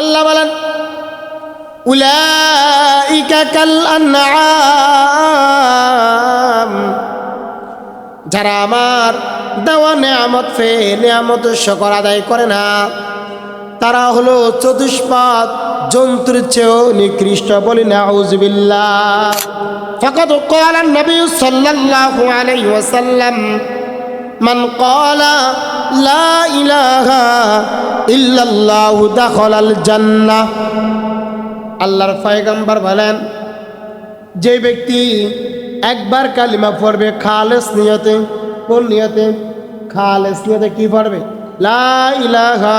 আল্লাহ বলেন উলাইকা কাল আনআম যারা আমার দেওয়া নেয়ামত ফে নেয়ামত শকর আদায় করে না তারা হলো চতুষ্পাদ জন্তুর চেয়েও নিকৃষ্ট বলি না আউজবিল্লাহ فقد قال النبي صلى الله عليه وسلم من قال লা ইলাহা ইল্লাল্লাহু আল্লাহর ফাইগম্বর বলেন, যে ব্যক্তি একবার কালিমা পড়বে খালেস নিয়তে, কোন নিয়তে? খালেস নিয়তে কি পড়বে? লা ইলাহা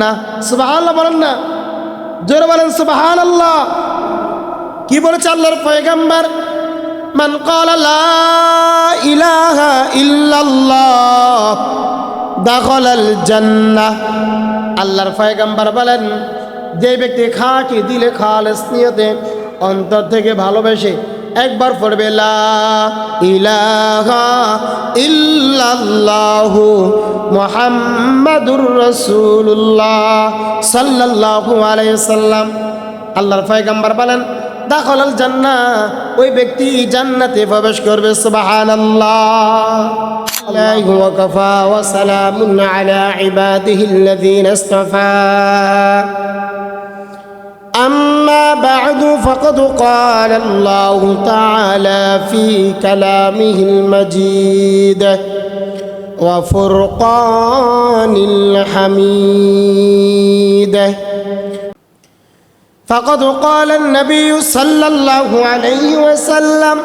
না। বলেন কি বলেছে আল্লাহর পয়গাম্বার? মান ক্বালা লা ইলাহা ইল্লাল্লাহ দাখলাল জান্নাহ। আল্লাহর পয়গম্বর বলেন, যে ব্যক্তি খাঁটি দিলে খালেস নিয়তে, অন্তর থেকে ভালোবেসে একবার পড়বে ইল্লাল্লাহু মুহাম্মাদুর রাসূলুল্লাহ সাল্লাল্লাহু আলাইহি সাল্লাম। আল্লাহর পয়গম্বর বলেন দাখলাল জান্নাহ ওই ব্যক্তি জান্নাতে প্রবেশ করবে সুবহানাল্লাহ عليه وكفى وسلام على عباده الذين اصطفى أما بعد فقد قال الله تعالى في كلامه المجيد وفرقان الحميد فقد قال النبي صلى الله عليه وسلم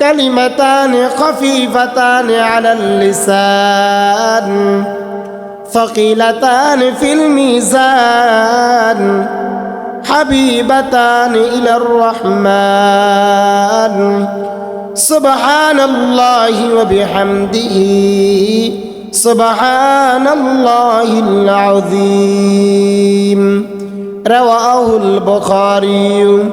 كلمتان خفيفتان على اللسان ثقيلتان في الميزان حبيبتان إلى الرحمن. سبحان الله وبحمده سبحان الله العظيم. رواه البخاري.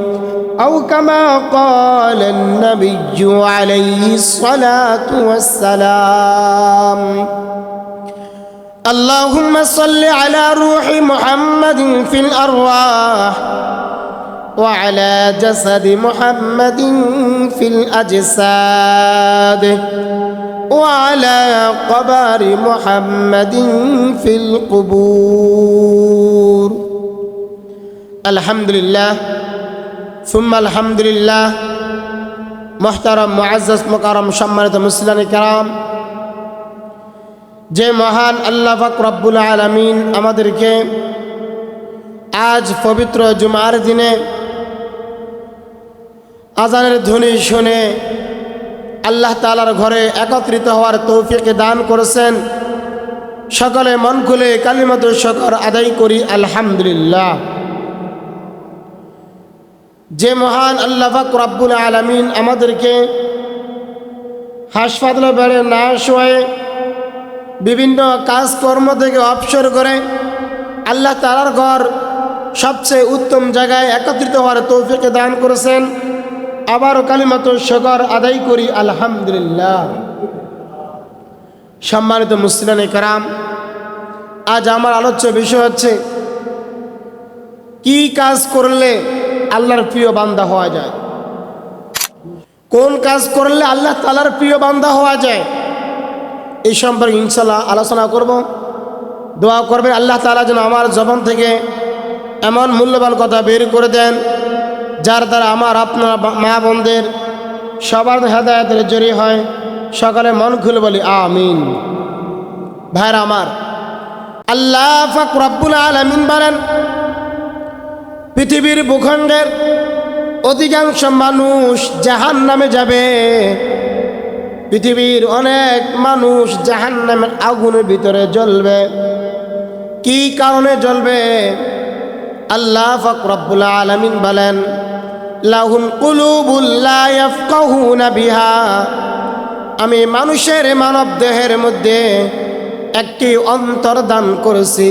أو كما قال النبي عليه الصلاة والسلام اللهم صل على روح محمد في الأرواح وعلى جسد محمد في الأجساد وعلى قبر محمد في القبور. আলহামদুলিল্লাহ, সুম্মা আলহামদুলিল্লাহ, মোহতারম মোয়াজ মোকারম সম্মানিত মুসলান কারাম, যে মহান আল্লাহ রব্বুল আলমিন আমাদেরকে আজ পবিত্র জুমার দিনে আজানের ধ্বনি শুনে আল্লাহ তালার ঘরে একত্রিত হওয়ার তৌফিকে দান করেছেন। সকলে মন খুলে কালিমাতুর শকর আদায় করি, আলহামদুলিল্লাহ। যে মহান আল্লাহ পাক রব্বুল আলমিন আমাদেরকে হাসপাতালে বেড়ে না শোয়ে বিভিন্ন কাজকর্ম থেকে অবসর করে আল্লাহ তালার ঘর সবচেয়ে উত্তম জায়গায় একত্রিত হওয়ার তৌফিকে দান করেছেন। আবারও কালিমাত শকর আদায় করি, আলহামদুলিল্লাহ। সম্মানিত মুসলিম কারাম, আজ আমার আলোচ্য বিষয় হচ্ছে, কি কাজ করলে আল্লাহর প্রিয় বান্দা হওয়া যায়। কোন কাজ করলে আল্লাহ তালার প্রিয় বান্দা হওয়া যায়? এই সম্পর্কে ইনশাল্লাহ আলোচনা করব। দোয়া করবেন আল্লাহ তালা যেন আমার জবান থেকে এমন মূল্যবান কথা বের করে দেন, যার দ্বারা আমার আপনার মা বোনদের সবার হেদায়তের জড়ি হয়। সকালে মন খুলে বলি, আমিন। ভাইরা আমার, আল্লাহ ফাক রব্বুল আলমিন বলেন পৃথিবীর ভূখণ্ডের অধিকাংশ মানুষ জাহান নামে যাবে। পৃথিবীর অনেক মানুষ জাহান নামের আগুনের ভিতরে জ্বলবে। কি কারণে জ্বলবে? আল্লাহ ফকরবুল আলমিন বলেন, লাহুম কুলুবুল্লাহ বিহা। আমি মানুষের মানব দেহের মধ্যে একটি অন্তর দান করেছি।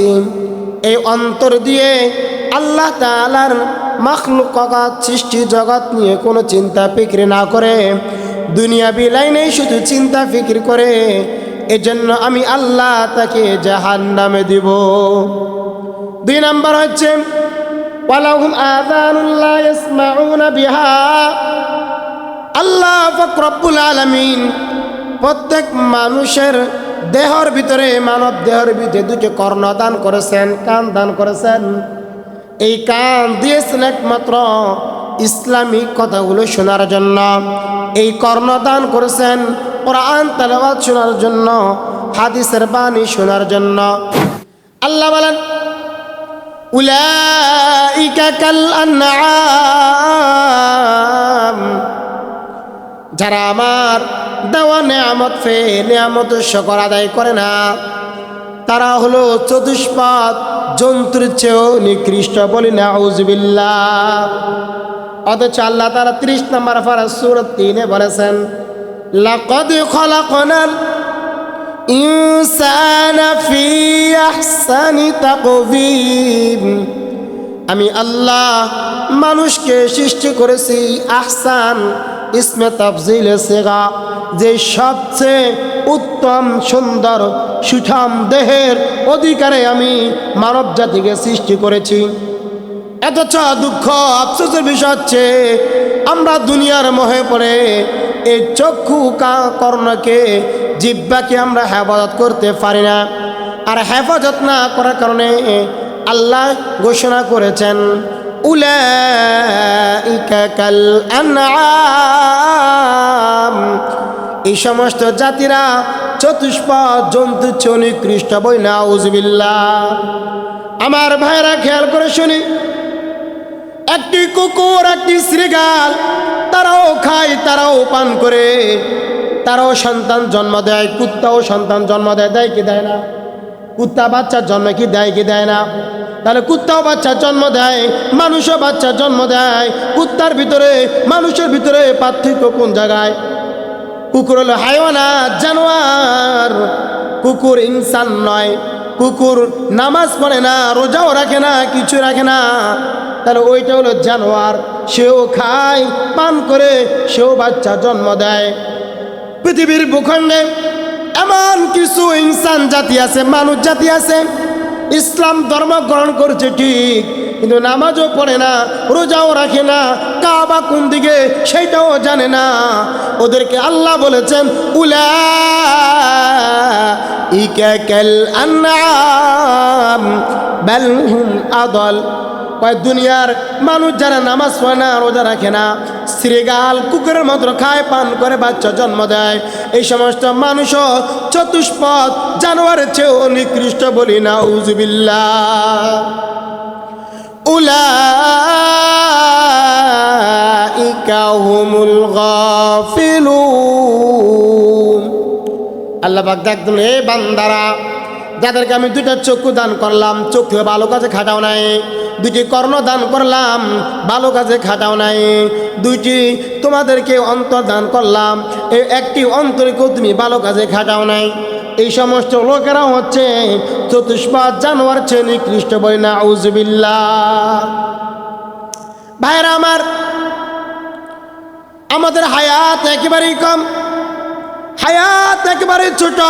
এই অন্তর দিয়ে আল্লাহ তালার মাখলুক সৃষ্টি জগৎ নিয়ে কোনো চিন্তা, ফিক্রি না করে। দুনিয়া বিলাইনেই শুধু চিন্তা, ফিকির করে। এজন্য আমি আল্লাহ তাকে জাহান নামে দিব। দুই নাম্বার হচ্ছে বিহা। আল্লাহ ফকরব্বুল আলমিন প্রত্যেক মানুষের দেহর ভিতরে, মানব দেহর ভিতরে দুটি কর্ণ দান করেছেন, কান দান করেছেন। এই কান দিয়েছেন একমাত্র ইসলামিক কথাগুলো শোনার জন্য। এই কর্ণদান করেছেন কোরআন তেলাওয়াত শোনার জন্য, হাদিসের বাণী শোনার জন্য। আল্লাহ বলেন যারা আমার দেওয়া নেয়ামত ফে নেয়ামত শকর আদায় করে না তারা হলো চতুষ্পাদ জন্তুর চেয়েও নিকৃষ্ট। বলি না উজবিল্লা অথচ আল্লাহ তারা ত্রিশ নম্বর ফারা সুরত তিনে বলেছেন ইনসানা ফি আহসানি তাকবীম আমি আল্লাহ মানুষকে সৃষ্টি করেছি আহসান ইসমে তাফজিল সেগা যে সবচেয়ে উত্তম, সুন্দর, সুঠাম দেহের অধিকারে আমি মানব জাতিকে সৃষ্টি করেছি। এতচ দুঃখ, আফসোসের বিষয় হচ্ছে, আমরা দুনিয়ার মোহে পড়ে এই চক্ষু কর্ণকে, জিব্বাকে আমরা হেফাজত করতে পারি না। আর হেফাজত না করার কারণে আল্লাহ ঘোষণা করেছেন উলাইকা কাল আনআম এই সমস্ত জাতিরা চতুষ্পদ, জন্তু চনিকৃষ্ট বই না আমার ভাইরা খেয়াল করে শুনি। একটি কুকুর, একটি শ্রীগাল, তারাও খায়, তারাও পান করে। তারাও সন্তান জন্ম দেয়, কুত্তাও সন্তান জন্ম দেয় দেয় কি দেয় না? কুত্তা বাচ্চার জন্ম কি দেয় কি দেয় না? তাহলে কুত্তাও বাচ্চার জন্ম দেয়, মানুষও বাচ্চার জন্ম দেয়। কুত্তার ভিতরে, মানুষের ভিতরে পার্থক্য কোন জায়গায়? কুকুর হলো হাইওয়ানা জানোয়ার। কুকুর ইনসান নয়। কুকুর নামাজ পড়ে না, রোজাও রাখে না, কিছু রাখে না। তাহলে ওইটা হলো জানোয়ার। সেও খায়, পান করে, সেও বাচ্চা জন্ম দেয়। পৃথিবীর ভূখণ্ডে এমন কিছু ইনসান জাতি আছে, মানুষ জাতি আছে ইসলাম ধর্ম গ্রহণ করছে ঠিক, কিন্তু নামাজও পড়ে না, রোজাও রাখে না, কাবা কোন দিকে সেটাও জানে না। ওদেরকে আল্লাহ বলেছেন উলা হুম আদল। কয় দুনিয়ার মানুষ যারা নামাজ পড়ে না, রোজা রাখে না, শ্রীগাল কুকুরের মতো খায়, পান করে, বাচ্চা জন্ম দেয়। এই সমস্ত মানুষও চতুষ্পদ, জানোয়ারের চেয়েও নিকৃষ্ট বলি না উজবিল্লা উলাইকা হুমুল গাফিলুন। আল্লাহ দেখলেন হে বান্দারা যাদেরকে আমি দুইটা চক্ষু দান করলাম, চক্ষু ভালো কাজে খাটাও নাই। দুইটি কর্ণ দান করলাম, ভালো কাজে খাটাও নাই। দুইটি তোমাদেরকে অন্তর দান করলাম এই একটি অন্তরকেও তুমি ভালো কাজে খাটাও নাই। এই সমস্ত লোকেরা হচ্ছে চতুষ্পাদ জানোয়ার চেয়ে নিকৃষ্ট বই না আউজবিল্লা ভাইরা আমার, আমাদের হায়াত একেবারেই কম, হায়াত একেবারে ছোট।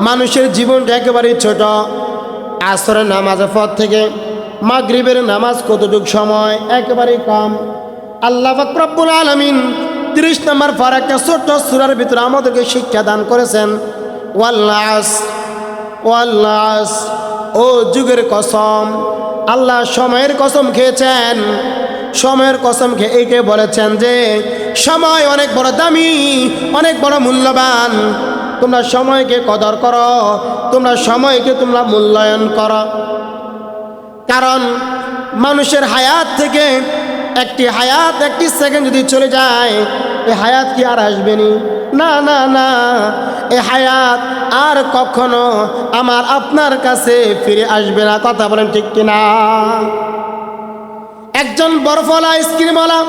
মানুষের জীবনটা একেবারে ছোট। আসরের নামাজের পর থেকে মাগরিবের নামাজ কতটুক সময়? একেবারেই কম। আল্লাহ ফাকরাবুল আলমিন তিরিশ নম্বর ফারাকটা ছোট্ট সুরার ভিতরে আমাদেরকে শিক্ষা দান করেছেন ওয়াল্লাস ওয়াল্লাস ও যুগের কসম। আল্লাহ সময়ের কসম খেয়েছেন, সময়ের কসম খেয়ে এইটাই বলেছেন যে, সময় অনেক বড় দামি, অনেক বড় মূল্যবান। তোমরা সময়কে কদর করো, তোমরা সময়কে তোমরা মূল্যায়ন করো। কারণ মানুষের হায়াত থেকে একটি হায়াত, একটি সেকেন্ড যদি চলে যায় এই হায়াত কি আর আসবেনি না? না না এই হায়াত আর কখনো আমার আপনার কাছে ফিরে আসবে না। কথা বলেন ঠিক কিনা? একজন বরফওয়ালা আইসক্রিমওয়ালা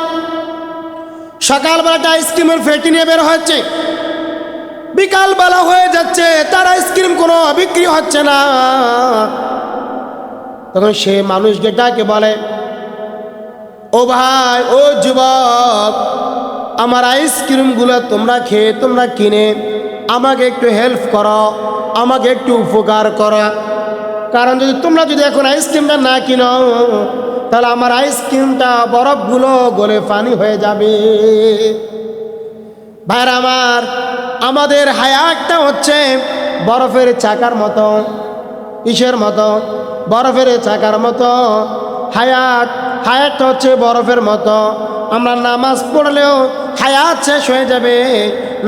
সকালবেলাটা আইসক্রিমের ফেটি নিয়ে বের হচ্ছে বিকালবেলা হয়ে যাচ্ছে, তার আইসক্রিম কোনো বিক্রি হচ্ছে না। তখন সে মানুষকে ডাকে, বলে, ও ভাই, ও যুবক, আমার আইসক্রিমগুলো তোমরা খেয়ে, তোমরা কিনে, আমাকে একটু হেল্প করো, আমাকে একটু উপকার করো। কারণ যদি তোমরা যদি এখন আইসক্রিমটা না কিনো, তাহলে আমার আইসক্রিমটা বরফগুলো গলে পানি হয়ে যাবে। ভাইর আমার আমাদের হায়াতটা হচ্ছে বরফের চাকার মতো ইসের মতো? বরফের চাকার মতো। হায়াত, হায়াতটা হচ্ছে বরফের মতো। আমরা নামাজ পড়লেও হায়াত শেষ হয়ে যাবে।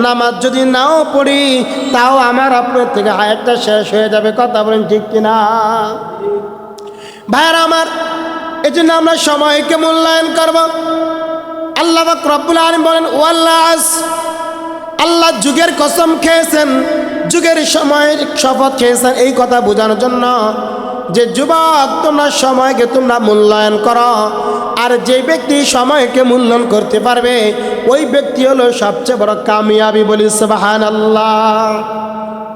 নামাজ যদি নাও পড়ি, তাও আমার আপনার থেকে হায়াতটা শেষ হয়ে যাবে। কথা বলেন ঠিক কিনা? ভাইয়ার আমার এই জন্য আমরা সময়কে মূল্যায়ন করব। আল্লাহ রব্বুল আলম বলেন, ওয়াল্লাস আল্লাহ যুগের কসম খেয়েছেন, যুগের সময়ের শপথ খেয়েছেন এই কথা বোঝানোর জন্য যে যুবক, তোমরা সময়কে তোমরা মূল্যায়ন করো, আর যে ব্যক্তি সময়কে মূল্যায়ন করতে পারবে, ওই ব্যক্তি হলো সবচেয়ে বড় কামিয়াবি বলি সুবাহান আল্লাহ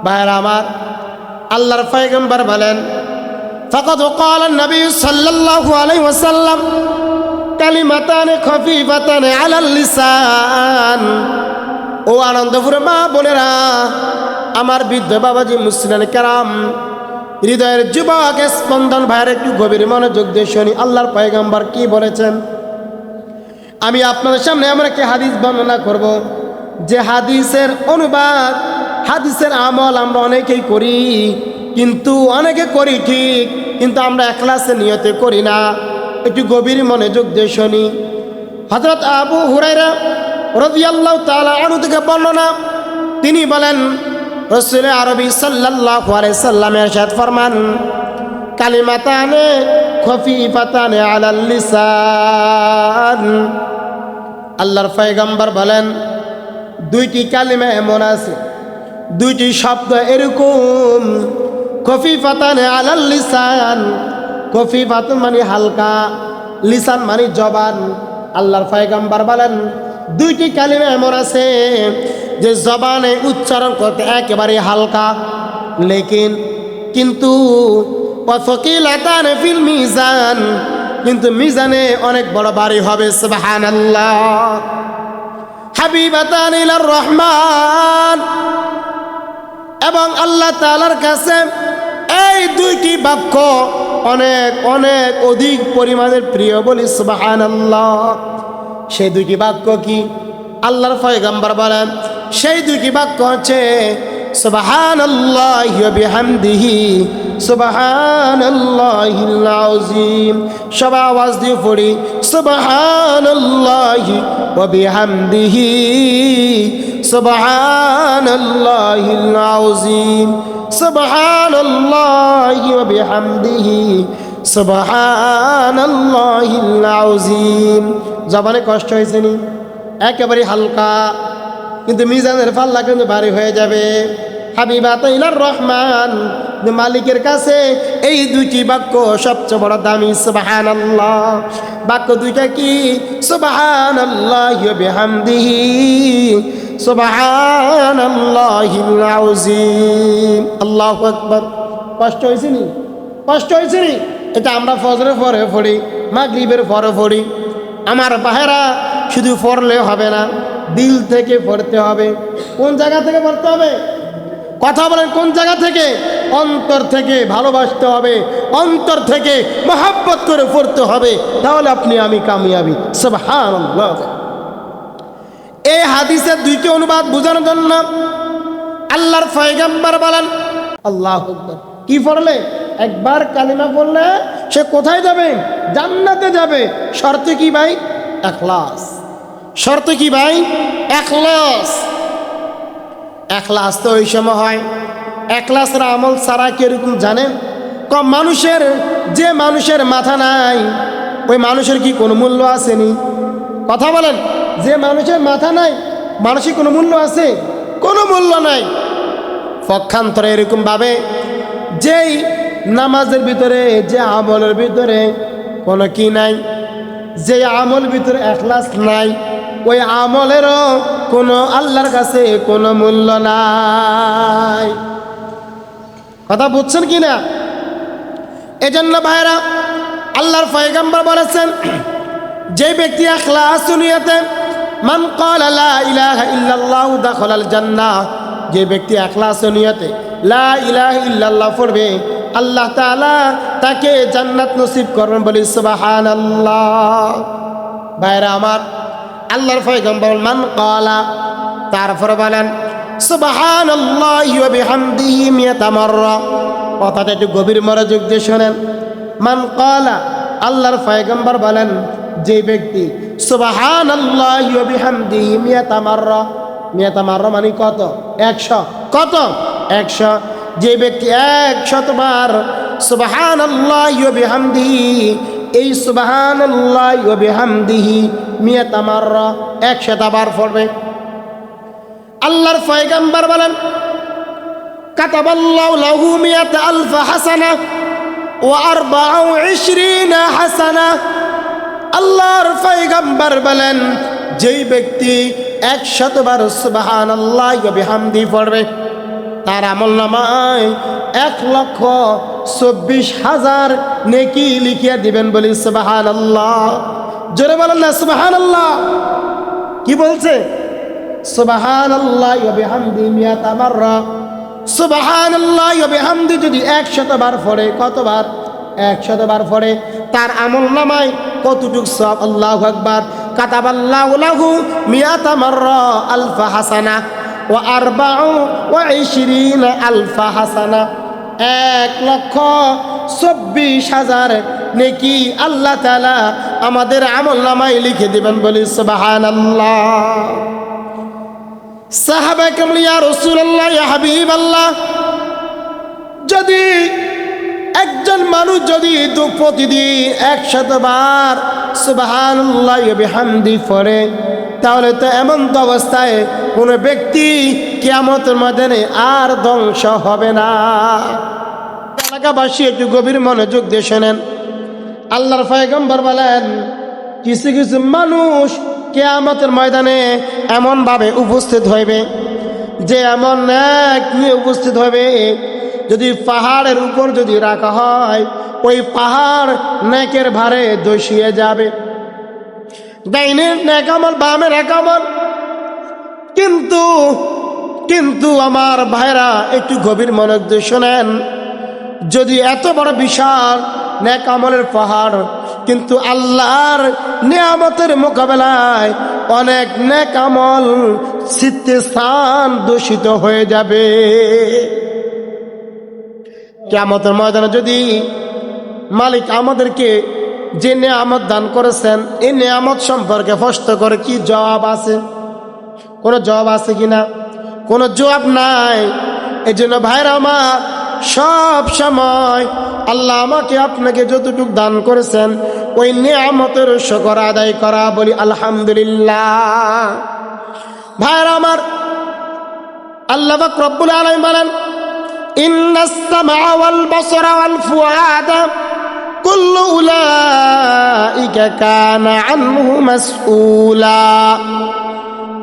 ভাইয়ের আমার, আল্লাহর ফয়গম্বর বলেন ফকত ওকাল নবী সাল্লাল্লাহু ওয়াসাল্লাম ও আনন্দপুরে মা বোনেরা, আমার বৃদ্ধ বাবাজি মুসলিম কারাম, হৃদয়ের যুবক স্পন্দন ভাইয়ের একটু গভীর মনোযোগ দিয়ে শুনি, আল্লাহর পয়গম্বর কি বলেছেন? আমি আপনাদের সামনে এমন একটি হাদিস বর্ণনা করব, যে হাদিসের অনুবাদ, হাদিসের আমল আমরা অনেকেই করি, কিন্তু অনেকে করি ঠিক, কিন্তু আমরা একলাসে নিয়তে করি না। একটু গভীর মনোযোগ দিয়ে শুনি। হজরত আবু হুরাইরা রদিয়াল্লাহ তালা আনু থেকে বর্ণনা তিনি বলেন, রসুল আরবি সাল্লাহ সাল্লামের সাথ ফরমান, কালিমাতানে খফি পাতানে আলাল্লিসান আল্লাহর ফয়গাম্বার বলেন, দুইটি কালিমা এমন আছে, দুইটি শব্দ এরকম কফি ফাতানে আলাল কফি ফাতুন মানে হালকা, লিসান মানে জবান। আল্লাহর ফয়গাম্বার বলেন দুইটি কালিমা এমন আছে যে জবানে উচ্চারণ করতে একেবারে হালকা, লেকিন কিন্তু মিজান, কিন্তু মিজানে অনেক বড় বাড়ি হবে রহমান। এবং আল্লাহ তাআলার কাছে এই দুইটি বাক্য অনেক অনেক অধিক পরিমাণের প্রিয় বলি, সুবহানাল্লাহ। সেই দুইটি বাক্য কি? আল্লাহর পয়গম্বর বলেন, সেই দুইটি বাক্য হচ্ছে ওয়া বিহামদিহি, সুবহানাল্লাহিল আযীম। সবাই আওয়াজ দিয়ে পড়ি ওয়া বিহামদিহি, সুবহানাল্লাহিল আযীম। সুবহানাল্লাহি ওয়া বিহামদিহি, সুবহানাল্লাহিল আযীম। জবানে কষ্ট হয়েছে নি একেবারে হালকা। কিন্তু মিজানের পাল্লা কিন্তু ভারী হয়ে যাবে। হাবিবা তৈলার রহমান। মালিকের কাছে এই দুইটি বাক্য সবচেয়ে বড় দামি সুবাহান আল্লাহ বাক্য দুইটা কি? সুবাহান আল্লাহ বেহামদিহি। সুবাহান আল্লাহ আকবর। কষ্ট হয়েছে নি কষ্ট হয়েছে নি এটা আমরা ফজরে পরে পড়ি, মাগরিবের পরে পড়ি। আমার বাহেরা শুধু পড়লে হবে না, দিল থেকে পড়তে হবে। কোন জায়গা থেকে পড়তে হবে? কথা বলেন, কোন জায়গা থেকে? অন্তর থেকে ভালোবাসতে হবে, অন্তর থেকে মহাব্বত করে পড়তে হবে। তাহলে আপনি আমি কামিয়াবি। সুবহানাল্লাহ। এই হাদিসের দুইটি অনুবাদ বোঝানোর জন্য আল্লাহর ফয়গাম্বার বলেন, আল্লাহ আকবার। কি পড়লে? একবার কালিমা পড়লে সে কোথায় যাবে? জান্নাতে যাবে। শর্ত কি ভাই? এখলাস। শর্ত কি ভাই? এখলাস। এখলাস তো ওই সময় হয়। এখলাসের আমল ছাড়া কীরকম জানেন? কম মানুষের, যে মানুষের মাথা নাই, ওই মানুষের কি কোনো মূল্য আসেনি? কথা বলেন, যে মানুষের মাথা নাই, মানুষের কোনো মূল্য আছে? কোনো মূল্য নাই। পক্ষান্তরে এরকমভাবে যেই নামাজের ভিতরে, যে আমলের ভিতরে কোনো কি নাই যে আমল ভিতরে এখলাস নাই, ওই আমলেরও কোনো আল্লাহর কাছে কোনো মূল্য নাই। কথা বুঝছেন কি না? এজন্য ভাইরা আল্লাহর ফয়গাম্বর বলেছেন যে ব্যক্তি দুনিয়াতে, মান ক্বালা লা ইলাহা ইল্লাল্লাহু দাখালাল জান্নাহ যে ব্যক্তি একলাস নিয়তে লা ইলাহ ইল্লাল্লাহ পড়বে, আল্লাহ তাআলা তাকে জান্নাত নসিব করবেন বলি সুবাহান আল্লাহ ভাইরা আমার, আল্লাহর পয়গম্বর মান কালা তারপর বলেন সুবাহান আল্লাহ কথাটা একটু গভীর মনোযোগ দিয়ে শোনেন। মান কালা আল্লাহর পয়গম্বর বলেন, যে ব্যক্তি সুবাহান আল্লাহ মিয়াতা মিয়াতা মানে কত? একশো। কত? একশো। যে ব্যক্তি একশতবার সুবাহান বিহামদিহি, এই সুবাহান বিহামদিহি মিয়াতা মাররা একশতবার পড়বে। আল্লাহর পয়গম্বর বলেন, কাতাবাল্লাহু লাহু মিয়াত আলফ হাসানা ওয়া আরবাউ ইশরিনা হাসানা। আল্লাহর পয়গম্বর বলেন, যেই ব্যক্তি একশতবার সুবহানাল্লাহ, ওয়া বিহামদি পড়বে। তার আমল নামায় এক লক্ষ চব্বিশ হাজার নেকি লিখিয়া দিবেন বলি সুবাহান আল্লাহ জোরে বলেন না সুবাহান আল্লাহ কি বলছে? সুবাহান আল্লাহ বিহামদি মিয়াতা মাররা। সুবাহান আল্লাহ বিহামদি যদি একশতবার পড়ে, কতবার? একশতবার পড়ে। তার আমল নামায় কতটুক সব আল্লাহ আকবার। কাতাবাল্লাহু লাহু মিয়াতা মাররা আলফা হাসানা ও আরবাউ ও ইশরিন আলফা হাসানা। এক লক্ষ চব্বিশ হাজার নেকি আল্লাহ তালা আমাদের আমল নামায় লিখে দিবেন বলি সুবাহান আল্লাহ সাহাবা কামলিয়া রসুল্লাহ ইয়া হাবিব আল্লাহ যদি একজন মানুষ যদি প্রতিদিন একশতবার সুবাহান্লাহ বিহামদি পড়ে, তাহলে তো এমন তো অবস্থায় কোনো ব্যক্তি কেয়ামতের ময়দানে আর ধ্বংস হবে না। এলাকাবাসী একটু গভীর মনোযোগ দিয়ে শোনেন। আল্লাহর পয়গম্বর বলেন, কিছু কিছু মানুষ কেয়ামতের ময়দানে এমনভাবে উপস্থিত হইবে, যে এমন এক নিয়ে উপস্থিত হবে যদি পাহাড়ের উপর যদি রাখা হয়, ওই পাহাড় নেকের ভারে দোষিয়ে যাবে। ডাইনের নেকামল বামের একামল কিন্তু কিন্তু আমার ভাইরা একটু গভীর দিয়ে শোনেন। যদি এত বড় বিশাল নেক পাহাড়, কিন্তু আল্লাহর নিয়ামতের মোকাবেলায় অনেক নেক আমল স্থান দূষিত হয়ে যাবে। কেমতের ময়দানে যদি মালিক আমাদেরকে যে নেয়ামত দান করেছেন, এই নেয়ামত সম্পর্কে প্রশ্ন করে কি জবাব আছে? কোনো জবাব আছে কি না? কোনো জবাব নাই। এই জন্য ভাইরা আমার, সব সময় আল্লাহ আমাকে আপনাকে যতটুকু দান করেছেন, ওই নিয়ামতের শকর আদায় করা বলি আলহামদুলিল্লাহ। ভাইরা আমার, আল্লাহ রব্বুল আলম বলেন ওয়াল বসরা ওয়াল ফুআদা কুল্লু উলাইকা কানা আনহু মাসউলা।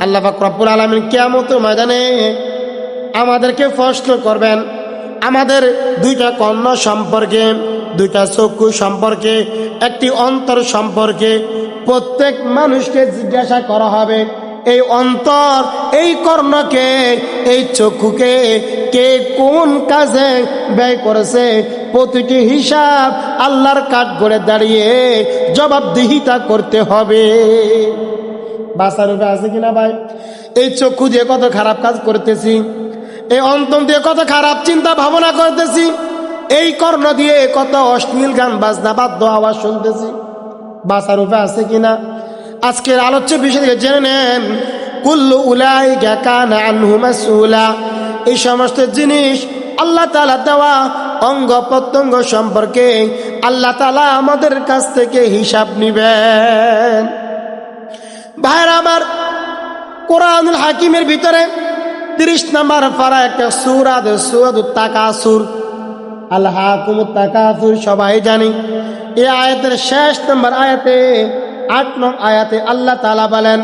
আল্লাহ পাক রব্বুল আলামিন কিয়ামতের ময়দানে আমাদেরকে প্রশ্ন করবেন, আমাদের দুইটা কর্ণ সম্পর্কে, দুইটা চক্ষু সম্পর্কে, একটি অন্তর সম্পর্কে প্রত্যেক মানুষকে জিজ্ঞাসা করা হবে। এই অন্তর, এই কর্ণকে, এই চক্ষুকে কে কোন কাজে ব্যয় করেছে? প্রতিটি হিসাব আল্লাহর কাঠ করে দাঁড়িয়ে জবাবদিহিতা করতে হবে। বাসার উপরে আছে কিনা ভাই? এই চক্ষু দিয়ে কত খারাপ কাজ করতেছি? এই অন্তম দিয়ে কত খারাপ চিন্তা ভাবনা করতেছি? এই কর্ণ দিয়ে কত অশ্লীল গান বাজনা বাদ্য আওয়াজ শুনতেছি? বাসার উপরে আছে কিনা? আজকের আলোচ্য বিষয় জেনে নেন, কুল্লু উলাই কান এই সমস্ত জিনিস আল্লাহ তালা দেওয়া অঙ্গ প্রত্যঙ্গ সম্পর্কে আল্লাহ তালা আমাদের কাছ থেকে হিসাব নিবেন। ভাইরা আমার, কোরআনুল হাকিমের ভিতরে তিরিশ নম্বর পারা একটা সুর আছে সুরাদ তাকাসুর। আল্লাহ তাকাসুর সবাই জানি। এই আয়াতের শেষ নম্বর আয়াতে আট নং আয়াতে আল্লাহ তালা বলেন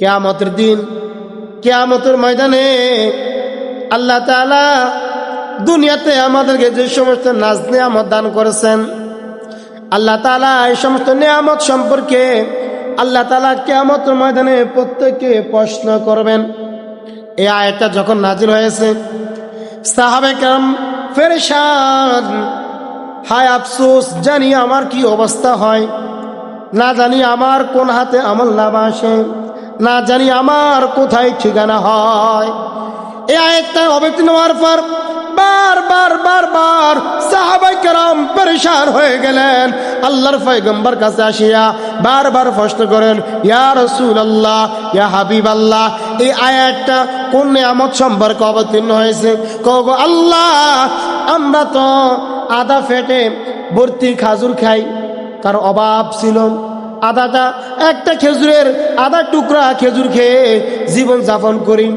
কেয়ামতের দিন, কেয়ামতের ময়দানে আল্লাহ তালা দুনিয়াতে আমাদেরকে যে সমস্ত নাচ নিয়ামত দান করেছেন, আল্লাহ তালা এই সমস্ত নিয়ামত সম্পর্কে আল্লাহ তালা কেয়ামত ময়দানে প্রত্যেককে প্রশ্ন করবেন। এই আয়টা যখন নাজিল হয়েছে, সাহাবে কাম ফেরেশান, হায় আফসোস, জানি আমার কি অবস্থা হয়, না জানি আমার কোন হাতে আমল লাভ আসে, না জানি আমার কোথায় ঠিকানা হয়। এই আয়াতটা অবতীর্ণ হওয়ার পর বার বার বার বার সাহাবাই কেরাম পরেশান হয়ে গেলেন। আল্লাহর পয়গম্বর কাছে আসিয়া বারবার প্রশ্ন করেন, ইয়া রসুল আল্লাহ ইয়া হাবিব আল্লাহ এই আয়াতটা কোন নিয়ামত সম্পর্কে অবতীর্ণ হয়েছে? কব আল্লাহ, আমরা তো আদা ফেটে ভর্তি খাজুর খাই, তার অভাব ছিল। আদাটা একটা খেজুরের আধা টুকরা খেজুর খেয়ে জীবন যাপন করি।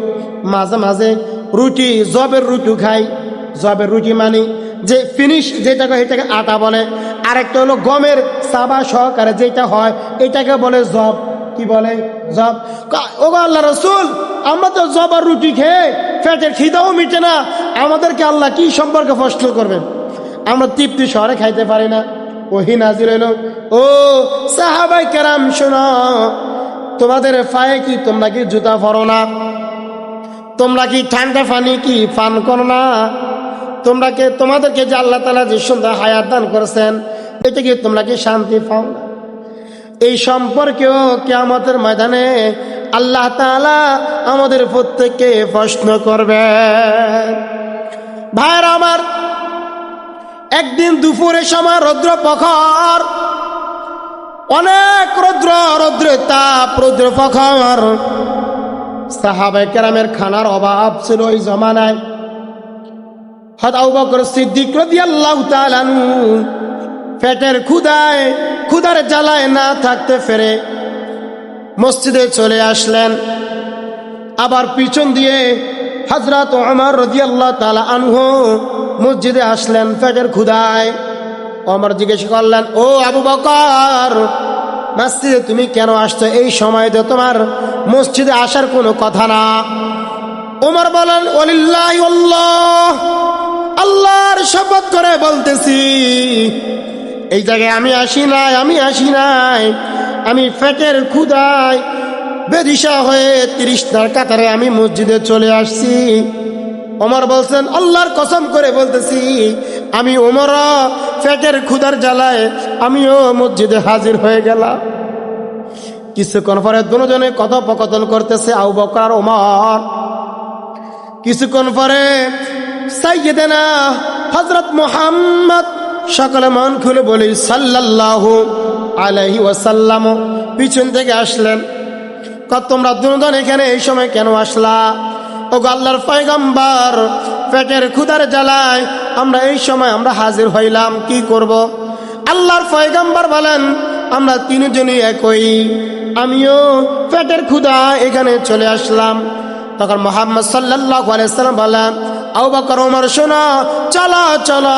মাঝে মাঝে রুটি, জবের রুটি খাই। জবের রুটি মানি, যে ফিনিশ যেটা যেটাকে এটাকে আটা বলে। আরেকটা হলো গমের সাবা সহকারে যেটা হয়, এটাকে বলে জব। কি বলে? জব। ও আল্লাহ রসুল, আমরা তো জব আর রুটি খেয়ে ফ্যাটের খিদাও মিটে না। আমাদেরকে আল্লাহ কি সম্পর্কে প্রশ্ন করবেন? আমরা তৃপ্তি শহরে খাইতে পারি না। ওহি নাজির হইল, ও সাহাবাই কেরাম, শোনো, তোমাদের পায়ে কি তোমরা কি জুতা পরো না? তোমরা কি ঠান্ডা পানি কি পান করো না? তোমরা কে তোমাদেরকে যে আল্লাহ তালা যে সুন্দর হায়াত দান করেছেন এটা কি তোমরা কি শান্তি পাও না? এই সম্পর্কেও কেয়ামতের ময়দানে আল্লাহ তাআলা আমাদের প্রত্যেককে প্রশ্ন করবেন। ভাইরা আমার, একদিন দুপুরের সময় রৌদ্র প্রখর, অনেক রৌদ্র, রৌদ্রের তাপ, রৌদ্র প্রখর। সাহাবাই কেরামের খানার অভাব ছিল ওই জমানায় হত আবু বকর সিদ্দিক রাদিয়াল্লাহু তাআলা আনহু পেটের ক্ষুদায় ক্ষুদার জ্বালায় না থাকতে ফেরে মসজিদে চলে আসলেন। আবার পিছন দিয়ে হজরত ওমর রদিয়াল্লাহ তালা আনহু মসজিদে আসলেন পেটের ক্ষুদায় অমর জিজ্ঞেস করলেন, ও আবু বকর, মসজিদে তুমি কেন আসছো? এই সময় তো তোমার মসজিদে আসার কোনো কথা না। ওমর বলেন ওলিল্লাহ আল্লাহর শপথ করে বলতেছি, এই জায়গায় আমি আসি নাই, আমি আসি নাই। আমি ফেটের ক্ষুদায় বেদিশা হয়ে তিরিশটার কাতারে আমি মসজিদে চলে আসছি। ওমর বলছেন, আল্লাহর কসম করে বলতেছি, আমি ওমর ফেটের ক্ষুদার জ্বালায় আমিও মসজিদে হাজির হয়ে গেলাম। কিছুক্ষণ পরে দুজনে কথোপকথন করতেছে আউ বকর আর ওমর। কিছুক্ষণ পরে সাইয়েদেনা হজরত মোহাম্মদ সকলে মন খুলে বলি সাল্লাল্লাহু আলাইহি ওয়াসাল্লাম। পিছন থেকে আসলেন। কত তোমরা এখানে এই সময় কেন আসলা? ও আল্লাহর পয়গম্বর পেটের ক্ষুদার জ্বালায় আমরা এই সময় আমরা হাজির হইলাম, কি করব? আল্লাহর পয়গম্বর বলেন, আমরা তিনজনই একই। আমিও পেটের ক্ষুদা এখানে চলে আসলাম। তখন মোহাম্মদ সাল্লাহ আলাইসাল্লাম বলেন ওমর শোনো চলো চলো।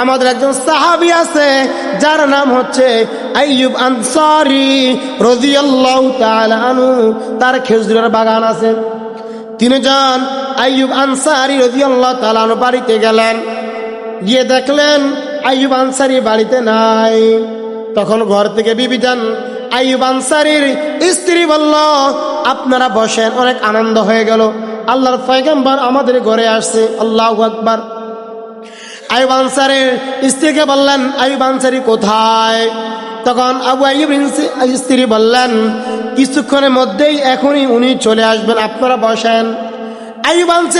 আমাদের একজন সাহাবি আছে, যার নাম হচ্ছে আইয়ুব আনসারি রাদিয়াল্লাহু তাআলা আনহু। তার খেজুরের বাগান আছে। তিনজন আইয়ুব আনসারি রাদিয়াল্লাহু তাআলা আনহু বাড়িতে গেলেন। গিয়ে দেখলেন আইয়ুব আনসারি বাড়িতে নাই। তখন ঘর থেকে বিবি যান। আইয়ুব আনসারির স্ত্রী বলল, আপনারা বসেন, অনেক আনন্দ হয়ে গেল। আল্লাহর পয়গাম্বার আমাদের ঘরে আসছে, আল্লাহ আকবর। আইব আনসারের স্ত্রীকে বললেন আইব আনসারি কোথায়? তখন আবু আইব স্ত্রী বললেন, কিছুক্ষণের মধ্যেই এখনই উনি চলে আসবেন, আপনারা বসেন। আইব আনসারি